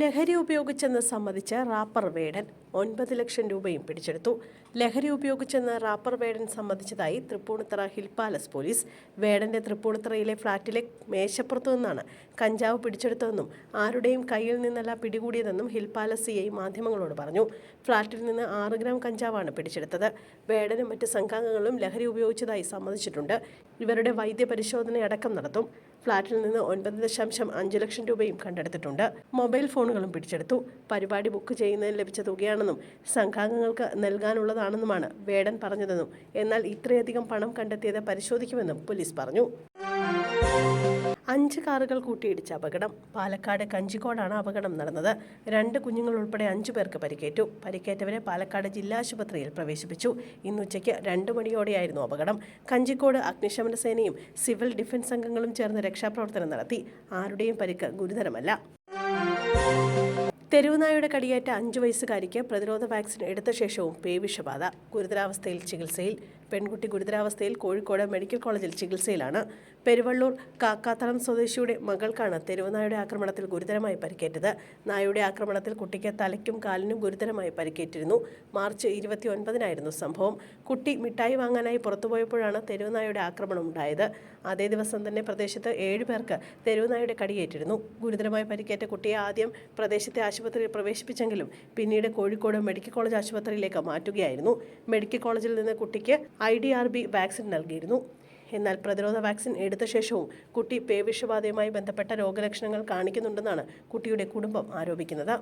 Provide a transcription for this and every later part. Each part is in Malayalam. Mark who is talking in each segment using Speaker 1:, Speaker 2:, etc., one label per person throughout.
Speaker 1: ലഹരി ഉപയോഗിച്ചെന്ന് സമ്മതിച്ച റാപ്പർ വേടൻ ഒൻപത് ലക്ഷം രൂപയും പിടിച്ചെടുത്തു. ലഹരി ഉപയോഗിച്ചെന്ന് റാപ്പർ വേടൻ സമ്മതിച്ചതായി തൃപ്പൂണിത്തറ ഹിൽ പാലസ് പോലീസ് വേടന്റെ തൃപ്പൂണിത്തറയിലെ ഫ്ളാറ്റിലെ മേശപ്പുറത്തു നിന്നാണ് കഞ്ചാവ് പിടിച്ചെടുത്തതെന്നും ആരുടെയും കയ്യിൽ നിന്നല്ല പിടികൂടിയതെന്നും ഹിൽ പാലസ് സി ഐ മാധ്യമങ്ങളോട് പറഞ്ഞു. ഫ്ളാറ്റിൽ നിന്ന് ആറ് ഗ്രാം കഞ്ചാവാണ് പിടിച്ചെടുത്തത്. വേടനും മറ്റ് സംഘാംഗങ്ങളും ലഹരി ഉപയോഗിച്ചതായി സമ്മതിച്ചിട്ടുണ്ട്. ഇവരുടെ വൈദ്യ പരിശോധനയടക്കം നടത്തും. ഫ്ളാറ്റിൽ നിന്ന് ഒൻപത് ദശാംശം അഞ്ച് ലക്ഷം രൂപയും കണ്ടെടുത്തിട്ടുണ്ട്. മൊബൈൽ ഫോണുകളും പിടിച്ചെടുത്തു. പരിപാടി ബുക്ക് ചെയ്യുന്നതിന് ലഭിച്ച തുകയാണെന്നും സംഘാംഗങ്ങൾക്ക് നൽകാനുള്ളതാണെന്നുമാണ് വേടൻ പറഞ്ഞതെന്നും എന്നാൽ ഇത്രയധികം പണം കണ്ടെത്തിയത് പരിശോധിക്കുമെന്നും പോലീസ് പറഞ്ഞു. അഞ്ച് കാറുകൾ കൂട്ടിയിടിച്ച അപകടം. പാലക്കാട് കഞ്ചിക്കോടാണ് അപകടം നടന്നത്. രണ്ട് കുഞ്ഞുങ്ങൾ ഉൾപ്പെടെ അഞ്ചു പേർക്ക് പരിക്കേറ്റു. പരിക്കേറ്റവരെ പാലക്കാട് ജില്ലാ ആശുപത്രിയിൽ പ്രവേശിപ്പിച്ചു. ഇന്നുച്ചയ്ക്ക് രണ്ട് മണിയോടെയായിരുന്നു അപകടം. കഞ്ചിക്കോട് അഗ്നിശമന സേനയും സിവിൽ ഡിഫൻസ് അംഗങ്ങളും ചേർന്ന് രക്ഷാപ്രവർത്തനം നടത്തി. ആരുടെയും പരിക്ക് ഗുരുതരമല്ല. തെരുവുനായുടെ കടിയേറ്റ അഞ്ചു വയസ്സുകാരിക്ക് പ്രതിരോധ വാക്സിൻ എടുത്ത ശേഷവും പേവിഷബാധ. ഗുരുതരാവസ്ഥയിൽ ചികിത്സയിൽ പെൺകുട്ടി ഗുരുതരാവസ്ഥയിൽ കോഴിക്കോട് മെഡിക്കൽ കോളേജിൽ ചികിത്സയിലാണ്. പെരുവള്ളൂർ കാക്കാത്തളം സ്വദേശിയുടെ മകൾക്കാണ് തെരുവനായുടെ ആക്രമണത്തിൽ ഗുരുതരമായി പരിക്കേറ്റത്. നായയുടെ ആക്രമണത്തിൽ കുട്ടിക്ക് തലയ്ക്കും കാലിനും ഗുരുതരമായി പരിക്കേറ്റിരുന്നു. മാർച്ച് ഇരുപത്തി ഒൻപതിനായിരുന്നു സംഭവം. കുട്ടി മിഠായി വാങ്ങാനായി പുറത്തുപോയപ്പോഴാണ് തെരുവനായുടെ ആക്രമണം ഉണ്ടായത്. അതേ ദിവസം തന്നെ പ്രദേശത്ത് ഏഴു പേർക്ക് തെരുവുനായുടെ കടിയേറ്റിരുന്നു. ഗുരുതരമായി പരിക്കേറ്റ കുട്ടിയെ ആദ്യം പ്രദേശത്തെ ആശുപത്രിയിൽ പ്രവേശിപ്പിച്ചെങ്കിലും പിന്നീട് കോഴിക്കോട് മെഡിക്കൽ കോളേജ് ആശുപത്രിയിലേക്ക് മാറ്റുകയായിരുന്നു. മെഡിക്കൽ കോളേജിൽ നിന്ന് കുട്ടിക്ക് I D R B vaccine നൽകിയിരുന്നു. എന്നാൽ പ്രതിരോധ വാക്സിൻ എടുത്ത ശേഷവും കുട്ടി പേവിഷബാധയുമായി ബന്ധപ്പെട്ട രോഗലക്ഷണങ്ങൾ കാണിക്കുന്നുണ്ടെന്നാണ് കുട്ടിയുടെ കുടുംബം ആരോപിക്കുന്നത്.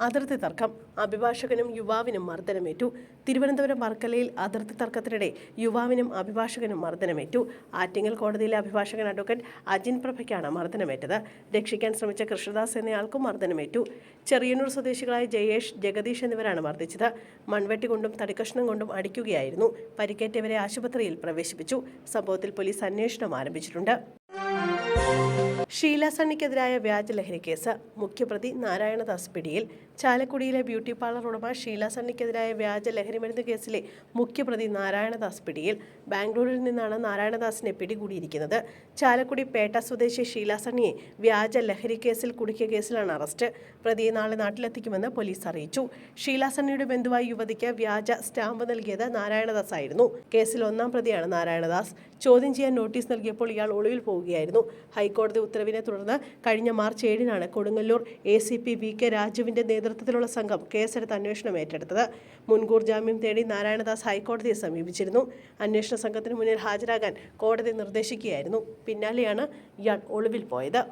Speaker 1: അതിർത്തി തർക്കം. അഭിഭാഷകനും യുവാവിനും മർദ്ദനമേറ്റു. തിരുവനന്തപുരം വർക്കലയിൽ അതിർത്തി തർക്കത്തിനിടെ യുവാവിനും അഭിഭാഷകനും മർദ്ദനമേറ്റു. ആറ്റിങ്ങൽ കോടതിയിലെ അഭിഭാഷകൻ അഡ്വക്കേറ്റ് അജിൻ പ്രഭയ്ക്കാണ് മർദ്ദനമേറ്റത്. രക്ഷിക്കാൻ ശ്രമിച്ച കൃഷ്ണദാസ് എന്നയാൾക്കും മർദ്ദനമേറ്റു. ചെറിയന്നൂർ സ്വദേശികളായ ജയേഷ് ജഗദീഷ് എന്നിവരാണ് മർദ്ദിച്ചത്. മൺവെട്ടി കൊണ്ടും തടിക്കഷ്ണം കൊണ്ടും അടിക്കുകയായിരുന്നു. പരിക്കേറ്റവരെ ആശുപത്രിയിൽ പ്രവേശിപ്പിച്ചു. സംഭവത്തിൽ പോലീസ് അന്വേഷണം ആരംഭിച്ചിട്ടുണ്ട്. ഷീല സണ്ണിക്കെതിരായ വ്യാജ ലഹരി കേസ്. മുഖ്യപ്രതി നാരായണദാസ് പിടിയിൽ. ചാലക്കുടിയിലെ ബ്യൂട്ടി പാർലർ ഉടമ ഷീല സണ്ണിക്കെതിരായ വ്യാജ ലഹരിമരുന്ന് കേസിലെ മുഖ്യപ്രതി നാരായണദാസ് പിടിയിൽ. ബാംഗ്ലൂരിൽ നിന്നാണ് നാരായണദാസിനെ പിടികൂടിയിരിക്കുന്നത്. ചാലക്കുടി പേട്ട സ്വദേശി ഷീല സണ്ണിയെ വ്യാജ ലഹരി കേസിൽ കുടുക്കിയ കേസിലാണ് അറസ്റ്റ്. പ്രതിയെ നാളെ നാട്ടിലെത്തിക്കുമെന്ന് പോലീസ് അറിയിച്ചു. ഷീല സണ്ണിയുടെ ബന്ധുവായി യുവതിക്ക് വ്യാജ സ്റ്റാമ്പ് നൽകിയത് നാരായണദാസ് ആയിരുന്നു. കേസിൽ ഒന്നാം പ്രതിയാണ് നാരായണദാസ്. ചോദ്യം ചെയ്യാൻ നോട്ടീസ് നൽകിയപ്പോൾ ഇയാൾ ഒളിവിൽ പോവുകയായിരുന്നു. ഹൈക്കോടതി ഉത്തരവിനെ തുടർന്ന് കഴിഞ്ഞ മാർച്ച് ഏഴിനാണ് Kodungallur A C P V K രാജുവിന്റെ നേതൃത്വത്തിലുള്ള സംഘം കേസെടുത്ത് അന്വേഷണം ഏറ്റെടുത്തത്. മുൻകൂർ ജാമ്യം തേടി നാരായണദാസ് ഹൈക്കോടതിയെ സമീപിച്ചിരുന്നു. അന്വേഷണ സംഘത്തിന് മുന്നിൽ ഹാജരാകാൻ കോടതി നിർദ്ദേശിക്കുകയായിരുന്നു. പിന്നാലെയാണ് ഇയാൾ ഒളിവിൽ പോയത്.